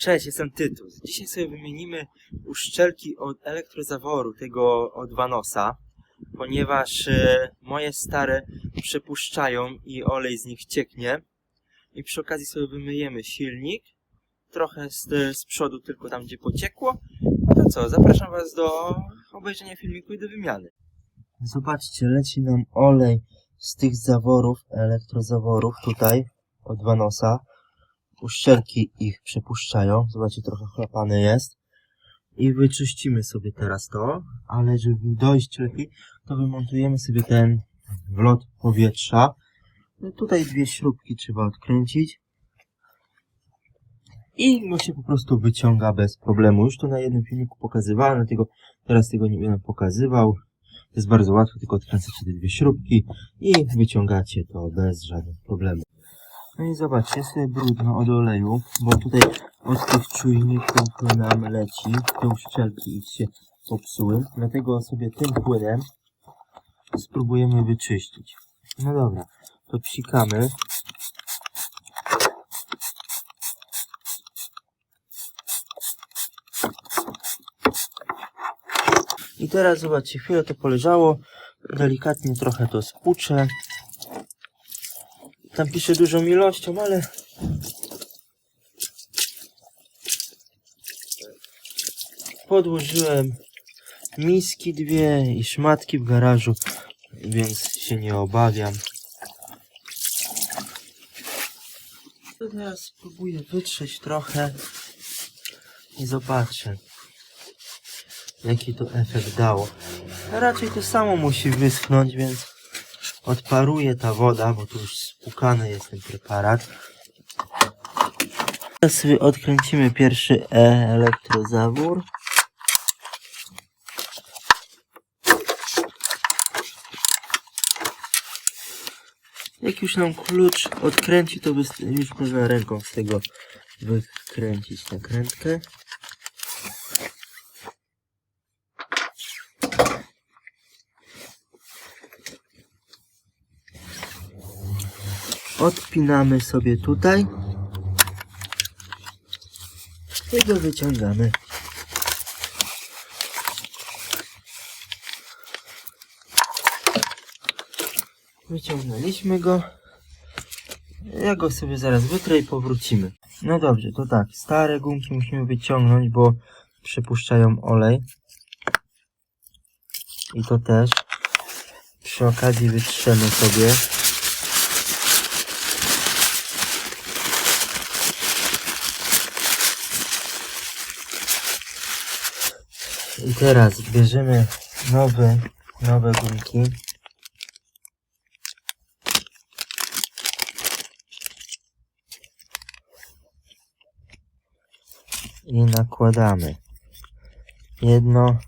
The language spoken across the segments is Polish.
Cześć, jestem Tytus. Dzisiaj sobie wymienimy uszczelki od elektrozaworu, tego od Vanosa, ponieważ e, moje stare przepuszczają i olej z nich cieknie. I przy okazji sobie wymyjemy silnik, trochę z, z przodu tylko tam, gdzie pociekło. No to co, zapraszam Was do obejrzenia filmiku i do wymiany. Zobaczcie, leci nam olej z tych zaworów, elektrozaworów tutaj od Vanosa uszczelki ich przepuszczają. Zobaczcie, trochę chlapane jest. I wyczyścimy sobie teraz to, ale żeby dojść lepiej, to wymontujemy sobie ten wlot powietrza. No tutaj dwie śrubki trzeba odkręcić. I go się po prostu wyciąga bez problemu. Już to na jednym filmiku pokazywałem, dlatego teraz tego nie będę pokazywał. To jest bardzo łatwe, tylko odkręcacie te dwie śrubki i wyciągacie to bez żadnych problemów. No i zobaczcie, sobie brudno od oleju, bo tutaj od tych czujników nam leci, te uszczelki ich się popsuły, dlatego sobie tym płynem spróbujemy wyczyścić. No dobra, to psikamy. I teraz zobaczcie, chwilę to poleżało, delikatnie trochę to spłuczę. Tam pisze dużą ilością, ale podłożyłem miski dwie i szmatki w garażu, więc się nie obawiam. Teraz spróbuję wytrzeć trochę i zobaczę jaki to efekt dało. Raczej to samo musi wyschnąć, więc odparuje ta woda, bo tu już spłukany jest ten preparat. Teraz sobie odkręcimy pierwszy elektrozawór. Jak już nam klucz odkręci, to już można ręką z tego wykręcić nakrętkę. Odpinamy sobie tutaj. I go wyciągamy. Wyciągnęliśmy go. Ja go sobie zaraz wytrę i powrócimy. No dobrze, to tak. Stare gumki musimy wyciągnąć, bo przypuszczają olej. I to też. Przy okazji wytrzemy sobie. Teraz bierzemy nowe, nowe gumki. I nakładamy. Jedno.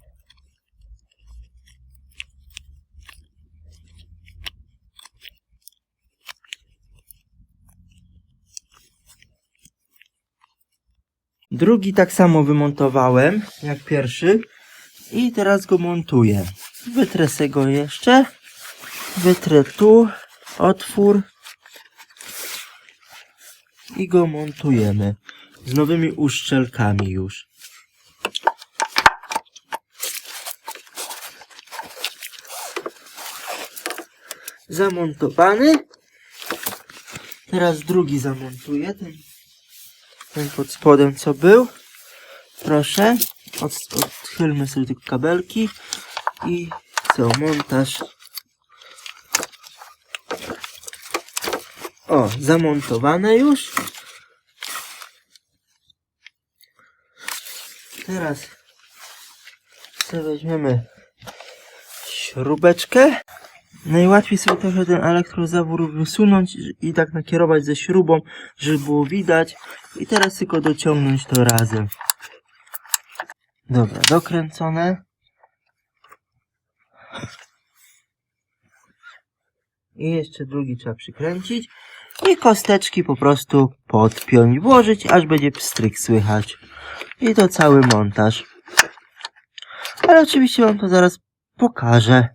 Drugi tak samo wymontowałem jak pierwszy. I teraz go montuję. Wytrę se go jeszcze. Wytrę tu otwór. I go montujemy. Z nowymi uszczelkami już. Zamontowany. Teraz drugi zamontuję. Ten, ten pod spodem co był. Proszę. Od, odchylmy sobie tylko kabelki i co, montaż. O, zamontowane już. Teraz sobie weźmiemy śrubeczkę. Najłatwiej sobie trochę ten elektrozawór wysunąć i tak nakierować ze śrubą, żeby było widać. I teraz tylko dociągnąć to razem. Dobra, dokręcone. I jeszcze drugi trzeba przykręcić. I kosteczki po prostu podpiąć, włożyć, aż będzie pstryk słychać. I to cały montaż. Ale oczywiście wam to zaraz pokażę.